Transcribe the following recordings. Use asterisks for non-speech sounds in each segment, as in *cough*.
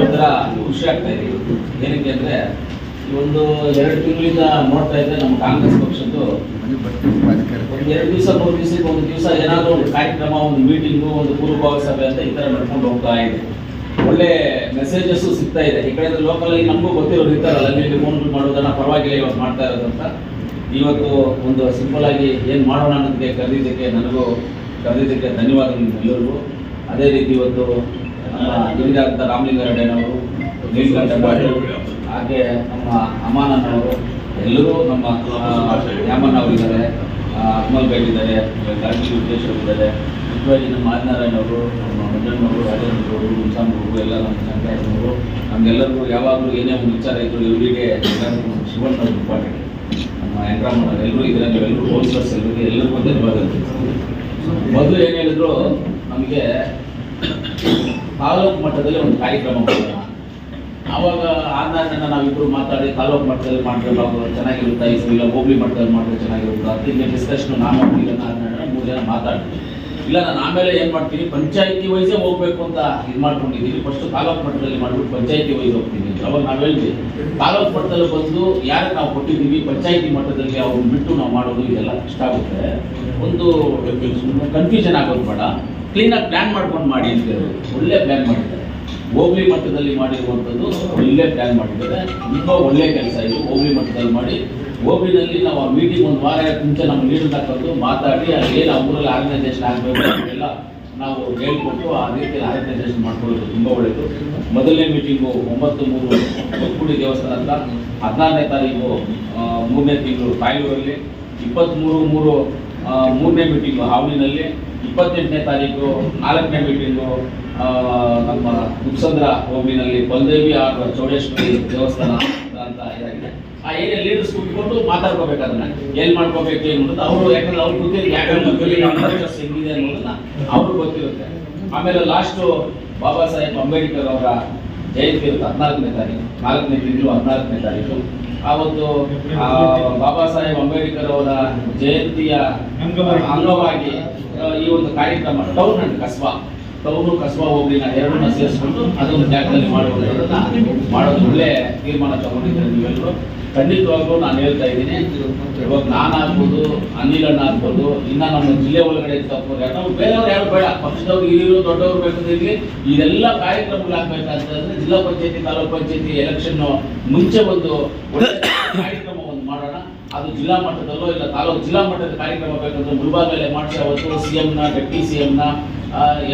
ಒಂಥರ ಖುಷಿ ಆಗ್ತಾ ಇದೆ ಏನಕ್ಕೆ ಅಂದ್ರೆ ಈ ಒಂದು ಎರಡು ತಿಂಗಳಿಂದ ನೋಡ್ತಾ ಇದ್ದೆ ನಮ್ಮ ಕಾಂಗ್ರೆಸ್ ಪಕ್ಷದ್ದು ಒಂದು ಎರಡು ದಿವಸ, ಮೂರು ದಿವಸಕ್ಕೆ ಒಂದು ದಿವಸ ಏನಾದರೂ ಒಂದು ಕಾರ್ಯಕ್ರಮ, ಒಂದು ಮೀಟಿಂಗು ಒಂದು ಪೂರ್ವಭಾವಿ ಸಭೆ ಅಂತ ಈ ಥರ ನಡ್ಕೊಂಡು ಹೋಗ್ತಾ ಇದೆ. ಒಳ್ಳೆ ಮೆಸೇಜಸ್ ಸಿಗ್ತಾ ಇದೆ. ಈ ಕಡೆ ಲೋಕಲ್ ಆಗಿ ನಮಗೂ ಗೊತ್ತಿರೋರು ಇರ್ತಾರಲ್ಲ ಅಲ್ಲಿ ಫೋನ್ ಮಾಡೋದನ್ನ ಪರವಾಗಿಲ್ಲ ಇವತ್ತು ಮಾಡ್ತಾ ಇರೋದು ಅಂತ. ಇವತ್ತು ಒಂದು ಸಿಂಪಲ್ ಆಗಿ ಏನು ಮಾಡೋಣ ಅನ್ನೋದಕ್ಕೆ ಕರೆದಿದ್ದಕ್ಕೆ ನನಗೂ ಕರೆದಿದ್ದಕ್ಕೆ ಧನ್ಯವಾದಗಳು ಎಲ್ಲರಿಗೂ ಅದೇ ರೀತಿ ಇವತ್ತು ನಮ್ಮ ಹಿರಿಯರಾದಂಥ ರಾಮಲಿಂಗಾರೆಡ್ಡಿಯವರು ಪಾಟೀಲ್, ಹಾಗೆ ನಮ್ಮ ಅಮಾನಂದವರು ಎಲ್ಲರೂ ನಮ್ಮ ಅವರಿದ್ದಾರೆ ಅಮಲ್ ಬೇಗ್ ಇದ್ದಾರೆ ಗಾಂಧಿ ಉದ್ದೇಶ್ ಇದ್ದಾರೆ ಮುಖ್ಯವಾಗಿ ನಮ್ಮ ಆದಿನಾರಾಯಣ ಅವರು, ನಮ್ಮ ಮಂಜಣ್ಣವರು ರಾಜೇಂದ್ರವರು ಅವರು ಎಲ್ಲ ನಮ್ಮ ಶಂಕರಣ್ಣವರು ನಮಗೆಲ್ಲರಿಗೂ ಯಾವಾಗಲೂ ಏನೇ ಒಂದು ವಿಚಾರ ಇದ್ರು ಇವರಿಗೆ ಶಿವಣ್ಣ ಅವರು ಇಂಪಾರ್ಟೆಂಟ್ ನಮ್ಮ ವೆಂಕಟರಮಣ ಎಲ್ಲರೂ ಇದ್ದಾರೆ ನೀವೆಲ್ಲರೂ ಹೋಲ್ಸರ್ಸ್ ಎಲ್ಲರಿಗೆ ಎಲ್ಲರಿಗೂ ಧನ್ಯವಾದ ಮೊದಲು ಏನು ಹೇಳಿದ್ರು, ನಮಗೆ ತಾಲೂಕು ಮಟ್ಟದಲ್ಲಿ ಒಂದು ಕಾರ್ಯಕ್ರಮ ಮಾಡೋಣ ಆವಾಗ ಆಂಧ್ರನ ನಾವಿಬ್ಬರು ಮಾತಾಡಿ ತಾಲೂಕು ಮಟ್ಟದಲ್ಲಿ ಮಾಡಿದ್ರೆ ಚೆನ್ನಾಗಿರುತ್ತಾ, ಈ ಇಲ್ಲ ಹೋಬಳಿ ಮಟ್ಟದಲ್ಲಿ ಮಾಡಿದ್ರೆ ಚೆನ್ನಾಗಿರುತ್ತಾ ಹಿಂಗೆ ಡಿಸ್ಕಷನ್ ನಾನು ಮೂರು ಜನ ಮಾತಾಡ್ತೀವಿ ಇಲ್ಲ, ನಾನು ಆಮೇಲೆ ಏನು ಮಾಡ್ತೀನಿ, ಪಂಚಾಯತಿ ವೈಸೇ ಹೋಗ್ಬೇಕು ಅಂತ ಇದು ಮಾಡ್ಕೊಂಡಿದ್ದೀನಿ. ಫಸ್ಟ್ ತಾಲೂಕು ಮಟ್ಟದಲ್ಲಿ ಮಾಡ್ಬಿಟ್ಟು ಪಂಚಾಯತಿ ವೈಸ್ ಹೋಗ್ತೀನಿ. ಅವಾಗ ನಾವು ಹೇಳ್ತೀವಿ ತಾಲೂಕು ಮಟ್ಟದಲ್ಲಿ ಬಂದು ಯಾರಿಗೆ ನಾವು ಕೊಟ್ಟಿದ್ದೀವಿ, ಪಂಚಾಯತಿ ಮಟ್ಟದಲ್ಲಿ ಅವ್ರು ಬಿಟ್ಟು ನಾವು ಮಾಡೋದು ಇದೆಲ್ಲ ಕಷ್ಟ ಆಗುತ್ತೆ. ಒಂದು ಕನ್ಫ್ಯೂಷನ್ ಆಗೋದು ಬೇಡ. ಕ್ಲೀನಾಗಿ ಪ್ಲ್ಯಾನ್ ಮಾಡ್ಕೊಂಡು ಮಾಡಿ ಅಂತ. ಒಳ್ಳೆ ಪ್ಲ್ಯಾನ್ ಮಾಡಿದ್ದಾರೆ. ಹೋಗ್ಲಿ ಮಟ್ಟದಲ್ಲಿ ಮಾಡಿರುವಂಥದ್ದು ಒಳ್ಳೆ ಪ್ಲ್ಯಾನ್ ಮಾಡಿದ್ದಾರೆ. ತುಂಬ ಒಳ್ಳೆ ಕೆಲಸ ಇದು. ಹೋಗ್ಲಿ ಮಟ್ಟದಲ್ಲಿ ಮಾಡಿ. ಹೋಬಳಿನಲ್ಲಿ ನಾವು ಆ ಮೀಟಿಂಗ್ ಒಂದು ವಾರ ಮುಂಚೆ ನಮ್ಮ ಲೀಡರ್ ಮಾತಾಡಿ ಏನು ಊರಲ್ಲಿ ಆರ್ಗನೈಸೇಷನ್ ಆಗಬೇಕು ಅಂತೆಲ್ಲ ನಾವು ಹೇಳ್ಕೊಟ್ಟು ಆ ರೀತಿ ಆರ್ಗನೈಸೇಷನ್ ಮಾಡ್ಕೊಳ್ಳೋದು ತುಂಬ ಒಳ್ಳೆಯದು ಮೊದಲನೇ ಮೀಟಿಂಗು ಒಂಬತ್ತು ಮೂರು ಕುಕ್ಕುಡಿ ದೇವಸ್ಥಾನ ಅಂತ ಹದಿನಾರನೇ ತಾರೀಕು ಆ, ಮೂರನೇ ತಿಂಗಳು ಕಾಯಿಲೂರಲ್ಲಿ ಇಪ್ಪತ್ತ್ಮೂರು ಮೂರು ಆ, ಮೂರನೇ ಮೀಟಿಂಗು ಹಾವಳಿನಲ್ಲಿ. ಇಪ್ಪತ್ತೆಂಟನೇ ತಾರೀಕು, ನಾಲ್ಕನೇ ಮೀಟಿಂಗು ನಮ್ಮ ಮುಕ್ಸಂದ್ರ ಹೋಬಳಿನಲ್ಲಿ ಬಲದೇವಿ ಹಾಗೂ ಚೌಡೇಶ್ವರಿ ದೇವಸ್ಥಾನ ಅಂತ ಇದಾಗಿದೆ. ಆ ಏರಿಯಾ ಲೀಡರ್ಸ್ ಕೂತ್ಕೊಂಡು ಮಾತಾಡ್ಕೋಬೇಕು ಅದನ್ನ. ಏನ್ ಮಾಡ್ಕೋಬೇಕು, ಏನು ಅನ್ನೋದು ಅವರು ಯಾಕಂದ್ರೆ ಅವ್ರು ಗೊತ್ತಿರುತ್ತೆ ಯಾಕಂದ್ರೆ ಹೆಂಗಿದೆ ಅನ್ನೋದನ್ನ ಅವ್ರಿಗೆ ಗೊತ್ತಿರುತ್ತೆ. ಆಮೇಲೆ ಲಾಸ್ಟು ಬಾಬಾ ಸಾಹೇಬ್ ಅಂಬೇಡ್ಕರ್ ಅವರ ಜಯಂತಿ ಇರುತ್ತೆ ಹದಿನಾಲ್ಕನೇ ತಾರೀಕು, ನಾಲ್ಕನೇ ತಿಂಗಳು ಹದಿನಾಲ್ಕನೇ ತಾರೀಕು ಆವತ್ತು ಬಾಬಾ ಸಾಹೇಬ್ ಅಂಬೇಡ್ಕರ್ ಅವರ ಜಯಂತಿಯ. ಅಂಗವಾಗಿ ಈ ಒಂದು ಕಾರ್ಯಕ್ರಮ ಟೌನ್ ಅಂಡ್ ಕಸ್ಬಾ ಟೌನು ಹೋಗಲಿ ಹೋಗ್ಲಿನ ಎರಡನ್ನ ಸೇರಿಸ್ಕೊಂಡು ಅದೊಂದು ಜಾಗದಲ್ಲಿ ಮಾಡುವುದನ್ನ ಮಾಡೋದು ಒಳ್ಳೆ ತೀರ್ಮಾನ ತಗೊಂಡಿದ್ದಾರೆ ನೀವೆಲ್ಲರೂ. ಖಂಡಿತವಾಗ್ಲೂ ನಾನು ಹೇಳ್ತಾ ಇದ್ದೀನಿ, ಇವಾಗ ನಾನು ಆಗ್ಬೋದು, ಅನಿಲ್ ಅಣ್ಣ ಆಗ್ಬೋದು, ಇನ್ನ ನಮ್ಮ ಜಿಲ್ಲೆ ಒಳಗಡೆ ತಪ್ಪೋದು ಯಾಕಂದ್ರೆ ಬೇರೆಯವ್ರು ಯಾರು ಬೇಡ. ಪಕ್ಷದವ್ರು ಇಲ್ಲಿ ದೊಡ್ಡವ್ರು ಬೇಕಂದ್ರೆ ಇದೆಲ್ಲ ಕಾರ್ಯಕ್ರಮಗಳು ಆಗ್ಬೇಕಂತಂದ್ರೆ ಜಿಲ್ಲಾ ಪಂಚಾಯತಿ, ತಾಲೂಕು ಪಂಚಾಯತಿ ಎಲೆಕ್ಷನ್ ಮುಂಚೆ ಒಂದು ಕಾರ್ಯಕ್ರಮ ಅದು ಜಿಲ್ಲಾ ಮಟ್ಟದಲ್ಲೋ ಇಲ್ಲ ತಾಲೂಕು ಜಿಲ್ಲಾ ಮಟ್ಟದ ಕಾರ್ಯಕ್ರಮ ಬೇಕಂದ್ರೆ ಮುಳಬಾಗಲೇ ಮಾಡಿಸಿ ಅವತ್ತು ಸಿ ಎಂನ ಡೆಪ್ಟಿ ಸಿ ಎಂನ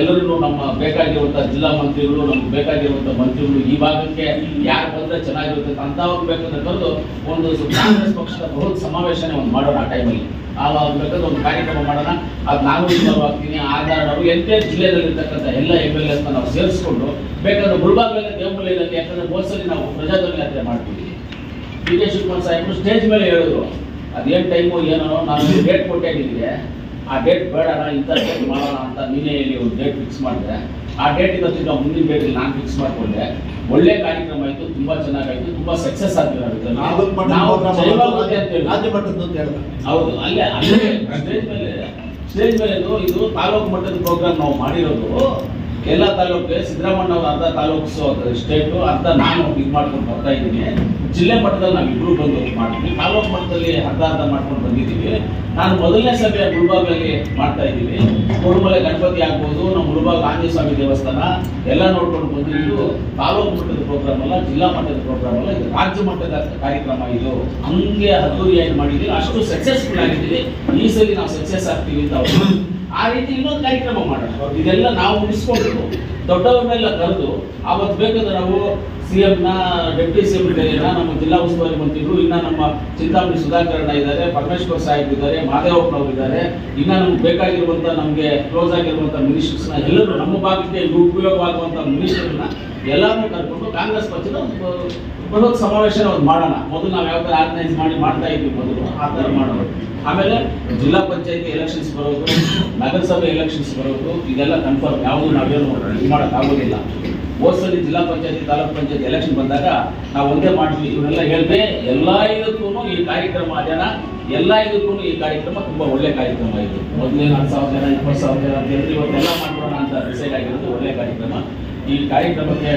ಎಲ್ಲರೂ ನಮ್ಮ ಬೇಕಾಗಿರುವಂಥ ಜಿಲ್ಲಾ ಮಂತ್ರಿಗಳು ನಮ್ಗೆ ಬೇಕಾಗಿರುವಂಥ ಮಂತ್ರಿಗಳು ಈ ಭಾಗಕ್ಕೆ ಯಾರು ಬಂದರೆ ಚೆನ್ನಾಗಿರುತ್ತೆ ಅಂತ ಬೇಕಂದ್ರೆ ಕರೆದು ಒಂದು ಕಾಂಗ್ರೆಸ್ ಪಕ್ಷದ ಬೃಹತ್ ಸಮಾವೇಶನೇ ಒಂದು ಮಾಡೋಣ ಆ ಟೈಮಲ್ಲಿ ಆವಾಗ ಬೇಕಾದ್ರೆ ಒಂದು ಕಾರ್ಯಕ್ರಮ ಮಾಡೋಣ. ಅದು ನಾನು ಆಗ್ತೀನಿ ಆಧಾರ ನಾವು ಎಂಟೇ ಜಿಲ್ಲೆಯಲ್ಲಿರ್ತಕ್ಕಂಥ ಎಲ್ಲ ಎಂ ಎಲ್ ಎಸ್ನ ನಾವು ಸೇರಿಸ್ಕೊಂಡು ಬೇಕಾದ್ರೆ ಮುಳಬಾಗಲೇ ದೇವಮಲ್ಲಿ ಯಾಕಂದ್ರೆ ಮೋಸಲಿ ನಾವು ಪ್ರಜಾಧ್ವನಿ ಯಾತ್ರೆ ಮಾಡ್ತೀವಿ. ಡಿ ಕೆ ಶಿವಕುಮಾರ್ ಸಾಹೇಬರು ಸ್ಟೇಜ್ ಮೇಲೆ ಹೇಳಿದ್ರು. ಅದೇನು ಟೈಮು ಏನೋ ನಾನು ಡೇಟ್ ಕೊಟ್ಟೆ ನಿಮಗೆ. ಆ ಡೇಟ್ ಬೇಡಣ ಇಂಥ ಡೇಟ್ ಮಾಡೋಣ ಅಂತ ನೀನೇ ಹೇಳಿ ಒಂದು ಡೇಟ್ ಫಿಕ್ಸ್ ಮಾಡಿದೆ. ಆ ಡೇಟ್ ಇವತ್ತಿಗೆ ಮುಂದಿನ ಡೇಟ್ ನಾನು ಫಿಕ್ಸ್ ಮಾಡಿಕೊಂಡೆ. ಒಳ್ಳೆ ಕಾರ್ಯಕ್ರಮ ಆಯಿತು ತುಂಬ ಚೆನ್ನಾಗಾಯ್ತು ತುಂಬ ಸಕ್ಸಸ್ ಆಗಿರೋದು ತಾಲೂಕ್ ಮಟ್ಟದ ನಾವು ಅಂತ ಹೇಳಿ ರಾಜ್ಯ ಮಟ್ಟದ್ದು ಅಂತ ಹೇಳ್ದ ಹೌದು ಅಲ್ಲೇ ಅಲ್ಲೇ ಸ್ಟೇಜ್ ಮೇಲೆ ಸ್ಟೇಜ್ ಮೇಲೆ ಇದು ಇದು ತಾಲೂಕು ಮಟ್ಟದ ಪ್ರೋಗ್ರಾಮ್ ನಾವು ಮಾಡಿರೋದು. ಎಲ್ಲ ತಾಲೂಕು ಸಿದ್ದರಾಮಣ್ಣ ಅರ್ಧ ತಾಲೂಕು ಸ್ಟೇಟು ಅರ್ಧ ನಾನು ಇದು ಮಾಡ್ಕೊಂಡು ಬರ್ತಾ ಇದ್ದೀನಿ. ಜಿಲ್ಲೆ ಮಟ್ಟದಲ್ಲಿ ನಾವು ಇಬ್ಬರು ಬಂದು ಮಾಡ್ತೀವಿ. ತಾಲೂಕು ಮಟ್ಟದಲ್ಲಿ ಅರ್ಧ ಅರ್ಧ ಮಾಡ್ಕೊಂಡು ಬಂದಿದ್ದೀವಿ. ನಾನು ಮೊದಲನೇ ಸಭೆ ಗುಲ್ಬಾಗ್ನಲ್ಲಿ ಮಾಡ್ತಾ ಇದ್ದೀವಿ ಕೊಡುಮಲೆ ಗಣಪತಿ ಆಗ್ಬೋದು, ನಮ್ಮ ಗುಲ್ಬಾಗ್ ಆಂಜನೇಯ ಸ್ವಾಮಿ ದೇವಸ್ಥಾನ, ಎಲ್ಲ ನೋಡ್ಕೊಂಡು ಬಂದಿದ್ದು ತಾಲೂಕು ಮಟ್ಟದ ಪ್ರೋಗ್ರಾಮ್ ಅಲ್ಲ, ಜಿಲ್ಲಾ ಮಟ್ಟದ ಪ್ರೋಗ್ರಾಮ್ ಅಲ್ಲ, ಇದು ರಾಜ್ಯ ಮಟ್ಟದ ಕಾರ್ಯಕ್ರಮ ಇದು. ಹಂಗೆ ಅದ್ದೂರಿಯಾಗಿ ಮಾಡಿದ್ದೀವಿ. ಅಷ್ಟು ಸಕ್ಸಸ್ಫುಲ್ ಆಗಿದ್ದೀವಿ. ಈ ಸಲ ನಾವು ಸಕ್ಸಸ್ ಆಗ್ತೀವಿ ಅಂತ ಆ ರೀತಿ ಇನ್ನೊಂದು ಕಾರ್ಯಕ್ರಮ ಮಾಡೋಣ. ಇದೆಲ್ಲ ನಾವು ಉಳಿಸ್ಕೊಂಡು ದೊಡ್ಡವ್ರನ್ನೆಲ್ಲ ಕರೆದು, ಅವತ್ತು ಬೇಕಾದ್ರೆ ನಾವು ಸಿ ನ, ಡೆಪ್ಟಿ ಸಿ ಎಂ ನಮ್ಮ ಜಿಲ್ಲಾ ಉಸ್ತುವಾರಿ ಮಂತ್ರಿಗಳು, ಇನ್ನ ನಮ್ಮ ಚಿಂತಾಮಣಿ ಸುಧಾಕರಣ ಇದ್ದಾರೆ, ಪರಮೇಶ್ವರ್ ಸಾಹೇಬ್ ಇದ್ದಾರೆ ಮಾದೇವಪ್ಪನವರು ಇದ್ದಾರೆ, ಇನ್ನ ನಮ್ಗೆ ಬೇಕಾಗಿರುವಂತ ನಮಗೆ ಕ್ಲೋಸ್ ಆಗಿರುವಂಥ ಮಿನಿಸ್ಟರ್ಸ್ನ ಎಲ್ಲರೂ ನಮ್ಮ ಭಾಗಕ್ಕೆ ಉಪಯೋಗವಾಗುವಂತ ಮಿನಿಸ್ಟರ್ನ ಎಲ್ಲರನ್ನೂ ಕರ್ಕೊಂಡು ಕಾಂಗ್ರೆಸ್ ಪಕ್ಷದ ಬೃಹತ್ ಸಮಾವೇಶ ಒಂದು ಮಾಡೋಣ. ಮೊದಲು ನಾವು ಯಾವ್ದು ಆರ್ಗನೈಸ್ ಮಾಡಿ ಮಾಡ್ತಾ ಇದ್ವಿ ಮೊದಲು, ಆ ಥರ ಮಾಡೋಣ. ಆಮೇಲೆ ಜಿಲ್ಲಾ ಪಂಚಾಯತಿ ಎಲೆಕ್ಷನ್ಸ್ ಬರೋದು, ನಗರಸಭೆ ಎಲೆಕ್ಷನ್ಸ್ ಬರೋದು, ಇದೆಲ್ಲ ಕನ್ಫರ್ಮ್ ಯಾವುದು ನಾವೇನು ಇದು ಮಾಡೋಕ್ಕಾಗೋದಿಲ್ಲ. ಹೋದ್ಸಲಿ ಜಿಲ್ಲಾ ಪಂಚಾಯತಿ, ತಾಲೂಕ್ ಪಂಚಾಯತಿ ಎಲೆಕ್ಷನ್ ಬಂದಾಗ ನಾವು ಒಂದೇ ಮಾಡ್ತೀವಿ. ಇವರೆಲ್ಲ ಹೇಳಿದೆ ಎಲ್ಲ ಇದಕ್ಕೂ ಈ ಕಾರ್ಯಕ್ರಮ ಜನ ಎಲ್ಲ ಇದಕ್ಕೂ ಈ ಕಾರ್ಯಕ್ರಮ ತುಂಬಾ ಒಳ್ಳೆ ಕಾರ್ಯಕ್ರಮ ಇದು. ಮೊದಲೇ ಹತ್ತು ಸಾವಿರ ಜನ ಇಪ್ಪತ್ತು ಸಾವಿರ ಜನ ಅಂತ ಹೇಳಿದ್ರೆ ಇವತ್ತೆಲ್ಲ ಮಾಡ್ಕೊಳ್ಳೋಣ ಅಂತ ಡಿಸೈಡ್ ಆಗಿರೋದು ಒಳ್ಳೆ ಕಾರ್ಯಕ್ರಮ. ಈ ಕಾರ್ಯಕ್ರಮಕ್ಕೆ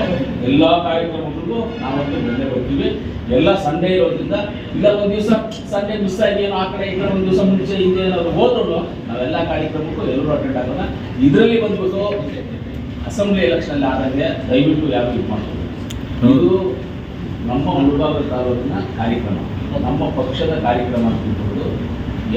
ಎಲ್ಲ ಕಾರ್ಯಕ್ರಮಗಳಿಗೂ ನಾವಂತೂ ಬೆಳೆ ಬರ್ತೀವಿ ಎಲ್ಲ ಸಂಡೇ ಇರೋದ್ರಿಂದ ಇಲ್ಲ ಒಂದು ದಿವಸ ಸಂಡೇ ಮಿಸ್ ಆಗಿದೆಯೋ ಆ ಕಡೆ ಈ ಒಂದು ದಿವಸ ಮುಂಚೆ ಹಿಂದೆ ಏನಾದ್ರು ಹೋದ್ರು ನಾವೆಲ್ಲ ಕಾರ್ಯಕ್ರಮಕ್ಕೂ ಎಲ್ಲರೂ ಅಟೆಂಡ್ ಆಗೋಣ ಇದರಲ್ಲಿ ಬಂದ್ಬಿಟ್ಟು ಅಸೆಂಬ್ಲಿ ಎಲೆಕ್ಷನ್ ಆದಂಗೆ ದಯವಿಟ್ಟು ಯಾರು ಇದು ಮಾಡ್ತೀವಿ ಇದು ನಮ್ಮ ಮುಳುಬಾಗ ತಾಲೂಕಿನ ಕಾರ್ಯಕ್ರಮ. ನಮ್ಮ ಪಕ್ಷದ ಕಾರ್ಯಕ್ರಮ ಅಂತ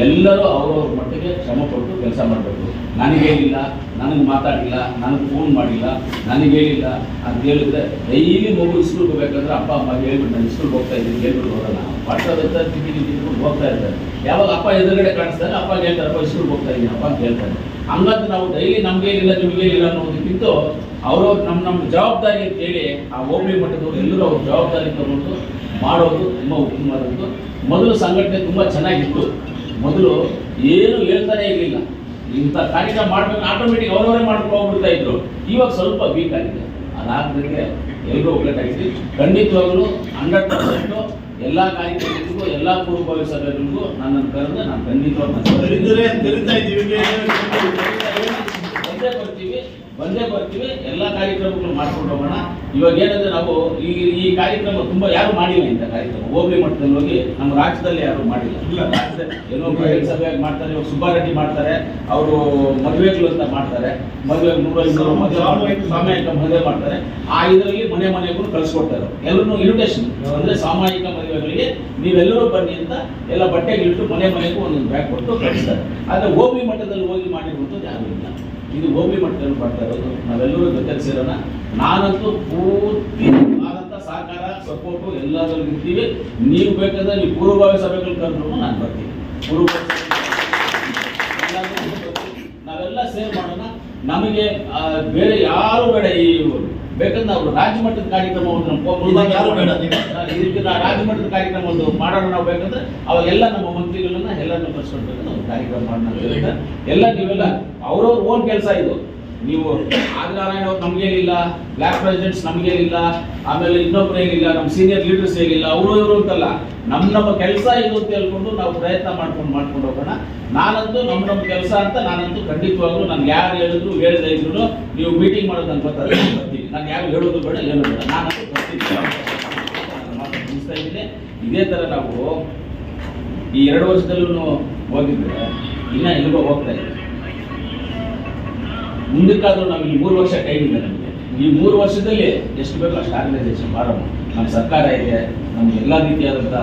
ಎಲ್ಲರೂ ಅವ್ರವ್ರ ಮಟ್ಟಿಗೆ ಶ್ರಮ ಪಟ್ಟು ಕೆಲಸ ಮಾಡಬೇಕು. ನನಗೇನಿಲ್ಲ, ನನಗೆ ಮಾತಾಡಿಲ್ಲ ನನಗೆ ಫೋನ್ ಮಾಡಿಲ್ಲ, ನನಗೇನಿಲ್ಲ ಅಂತ ಹೇಳಿದ್ರೆ ಡೈಲಿ ಮಗು ಇಸ್ಕೂಲ್ಗೆ ಹೋಗ್ಬೇಕಂದ್ರೆ ಅಪ್ಪ, ಅಮ್ಮ ಹೇಳ್ಬಿಟ್ಟು ನಾನು ಇಸ್ಕೂಲ್ಗೆ ಹೋಗ್ತಾ ಇದ್ದೀನಿ, ಹೇಳ್ಬಿಟ್ಟು ಹೋಗಲ್ಲ. ತಿಂಡಿ ತಿಂದ್ಕೊಂಡು ಹೋಗ್ತಾ ಇರ್ತಾರೆ. ಯಾವಾಗ ಅಪ್ಪ ಎದುರುಗಡೆ ಕಾಣಿಸ್ತಾರೆ, ಅಪ್ಪ ಹೇಳ್ತಾರಪ್ಪ ಅಪ್ಪ ಸ್ಕೂಲ್ಗೆ ಹೋಗ್ತಾ ಇದ್ದೀನಿ, ಅಪ್ಪ ಅಂತ ಹೇಳ್ತಾರೆ. ಹಂಗಂತ ನಾವು ಡೈಲಿ ನಮಗೇನಿಲ್ಲ, ನಿಮಗೇನಿಲ್ಲ ಅನ್ನೋದಕ್ಕಿಂತ ಅವ್ರವ್ರು ನಮ್ಮ ನಮ್ಮ ಜವಾಬ್ದಾರಿ ಅಂತ ಹೇಳಿ ಆ ಹೋಬಳಿ ಮಟ್ಟದವ್ರು ಎಲ್ಲರೂ ಅವ್ರ ಜವಾಬ್ದಾರಿ ತಗೊಂಡು ಮಾಡೋದು ತುಂಬ ಉತ್ತಮವಾದದ್ದು. ಮೊದಲು ಸಂಘಟನೆ ತುಂಬ ಚೆನ್ನಾಗಿತ್ತು. ಮೊದಲು ಏನು ಹೇಳ್ತಾನೆ ಇರಲಿಲ್ಲ. ಇಂಥ ಕಾರ್ಯಕ್ರಮ ಮಾಡಬೇಕು ಆಟೋಮೆಟಿಕ್ ಅವರವರೇ ಮಾಡ್ಕೊಂಡು ಹೋಗ್ಬಿಡ್ತಾ ಇದ್ರು. ಇವಾಗ ಸ್ವಲ್ಪ ವೀಕ್ ಆಗಿದೆ. ಅದಾದ್ಮೇಲೆ ಎಲ್ಲರೂ ಒಗ್ಗಟ್ಟಾಗಿದ್ವಿ ಖಂಡಿತವಾಗ್ಲೂ ಹಂಡ್ರೆಡ್ ಪರ್ಸೆಂಟು ಎಲ್ಲ ಕಾರ್ಯಕ್ರಮಗಳಿಗೂ ಎಲ್ಲ ಪೂರ್ವಭಾವಿ ಸಭೆಗಳಿಗೂ ನನ್ನನ್ನು ಕರೆದು ನಾನು ಖಂಡಿತವಾಗಿ ಕರೀತಾರೆ ಅಂತ ಕರೀತಾ ಇದ್ದೀವಿ. *laughs* ಬಂದೇ ಬರ್ತೀವಿ ಬಂದೇ ಬರ್ತೀವಿ ಎಲ್ಲ ಕಾರ್ಯಕ್ರಮಗಳು ಮಾಡ್ಕೊಂಡು ಹೋಗೋಣ. ಇವಾಗ ಏನಂದ್ರೆ ನಾವು ಈ ಈ ಕಾರ್ಯಕ್ರಮ ತುಂಬಾ ಯಾರು ಮಾಡಿಲ್ಲ ಇಂಥ ಕಾರ್ಯಕ್ರಮ. ಹೋಬಳಿ ಮಟ್ಟದಲ್ಲಿ ಹೋಗಿ ನಮ್ಮ ರಾಜ್ಯದಲ್ಲಿ ಯಾರು ಮಾಡಿಲ್ಲ. ಇಲ್ಲ. ರಾಜ್ಯದಲ್ಲಿ ಏನೋ ಸಭೆಯಾಗಿ ಮಾಡ್ತಾರೆ ಇವಾಗ ಸುಬ್ಬಾರೆಡ್ಡಿ ಮಾಡ್ತಾರೆ ಅವರು ಮದುವೆಗಳು ಅಂತ ಮಾಡ್ತಾರೆ. ಮದುವೆ ನೂರ ಇನ್ನೂರು ಮದುವೆ ಸಾಮಾಜಿಕ ಮದುವೆ ಮಾಡ್ತಾರೆ. ಆ ಇದರಲ್ಲಿ ಮನೆ ಮನೆಗೂ ಕಳಿಸ್ಕೊಡ್ತಾರೆ ಎಲ್ಲರೂ ಇನ್ವಿಟೇಷನ್ ಅಂದ್ರೆ ಸಾಮಾಜಿಕ ಮದುವೆಗಳಿಗೆ ನೀವೆಲ್ಲರೂ ಬನ್ನಿ ಅಂತ ಎಲ್ಲ ಬಟ್ಟೆಗಳಿಟ್ಟು ಮನೆ ಮನೆಗೂ ಒಂದೊಂದು ಬ್ಯಾಗ್ ಕೊಟ್ಟು ಕಳಿಸ್ತಾರೆ. ಆದರೆ ಹೋಬಳಿ ಮಟ್ಟದಲ್ಲಿ ಹೋಗಿ ಮಾಡಿರುವಂಥದ್ದು ಯಾರು ಇಲ್ಲ. ಇದು ಹೋಗ್ಲಿ ಮಟ್ಟದಲ್ಲಿ ಮಾಡ್ತಾ ಇರೋದು. ನಾವೆಲ್ಲರೂ ಜೊತೆಗೆ ಸೇರೋಣ. ನಾನಂತೂ ಪೂರ್ತಿ ಆದಂಥ ಸಹಕಾರ ಸಪೋರ್ಟು ಎಲ್ಲದರಲ್ಲೂ ಇರ್ತೀವಿ. ನೀವು ಬೇಕಾದ್ರೆ ನೀವು ಪೂರ್ವಭಾವಿ ಸಭೆಗಳು ಕರೆದ್ರು ನಾನು ಬರ್ತೀನಿ. ಪೂರ್ವಭಾವಿ ನಾವೆಲ್ಲ ಸೇರ್ ಮಾಡೋಣ. ನಮಗೆ ಬೇರೆ ಯಾರು ಬೇಡ ಈ ಬೇಕಂದ್ರೆ ನಾವು ರಾಜ್ಯ ಮಟ್ಟದ ಕಾರ್ಯಕ್ರಮ ಒಂದು ನಮ್ಮ ಯಾರು ಬೇಡ, ನೀವು? ಇದಕ್ಕೆ ನಾವು ರಾಜ್ಯ ಮಟ್ಟದ ಕಾರ್ಯಕ್ರಮ ಒಂದು ಮಾಡೋಣ ನಾವು ಬೇಕಂದ್ರೆ ಅವಾಗೆಲ್ಲ ನಮ್ಮ ಮಂತ್ರಿಗಳನ್ನ ಎಲ್ಲರನ್ನು ಕರ್ಸ್ಕೊಳ್ಬೇಕಂದ್ರೆ ಒಂದು ಕಾರ್ಯಕ್ರಮ ಮಾಡೋಣ. ಎಲ್ಲ ನೀವೆಲ್ಲ ಅವ್ರವ್ರ ಓನ್ ಕೆಲಸ ಇದು ನೀವು ಆದಿನಾರಾಯಣ ಅವ್ರು ನಮ್ಗೇನಿಲ್ಲ ಬ್ಲಾಕ್ ಪ್ರೆಸಿಡೆಂಟ್ಸ್ ನಮ್ಗೇನಿಲ್ಲ ಆಮೇಲೆ ಇನ್ನೊಬ್ರು ಏನಿಲ್ಲ ನಮ್ಮ ಸೀನಿಯರ್ ಲೀಡರ್ಸ್ ಏನಿಲ್ಲ ಅವರು ಇವರು ಅಂತಲ್ಲ ನಮ್ಮ ನಮ್ಮ ಕೆಲಸ ಇದು ಅಂತ ಹೇಳ್ಕೊಂಡು ನಾವು ಪ್ರಯತ್ನ ಮಾಡ್ಕೊಂಡು ಮಾಡ್ಕೊಂಡು ಹೋಗೋಣ ನಾನಂತೂ ನಮ್ಮ ನಮ್ಮ ಕೆಲಸ ಅಂತ ನಾನಂತೂ ಖಂಡಿತವಾಗ್ಲೂ ನಾನು ಯಾರು ಹೇಳಿದ್ರು ಹೇಳದೇ ಇದ್ರು ನೀವು ಮೀಟಿಂಗ್ ಮಾಡೋದು ಬರ್ತೀನಿ ನಾನು ಯಾರು ಹೇಳೋದು ಬೇಡ ಏನು ಬೇಡ. ನಾನು ಬರ್ತಿದ್ದೆ ಇದ್ದೀನಿ. ಇದೇ ಥರ ನಾವು ಈ ಎರಡು ವರ್ಷದಲ್ಲೂ ಹೋಗಿದ್ರೆ ಇನ್ನ ಎಲ್ಲಿಗೋ ಹೋಗ್ತಾ ಇದೆ. ಮುಂದಕ್ಕಾದ್ರೂ ನಾವು ಈ ಮೂರು ವರ್ಷ ಟೈಮ್ ಇದೆ ನಮಗೆ. ಈ ಮೂರು ವರ್ಷದಲ್ಲಿ ಎಷ್ಟು ಬೇಕೋ ಅಷ್ಟು ಆರ್ಗನೈಸೇಷನ್ ಮಾಡೋಣ ನಮ್ಮ ಸರ್ಕಾರ ಇದೆ, ನಮ್ಗೆ ಎಲ್ಲ ರೀತಿಯಾದಂಥ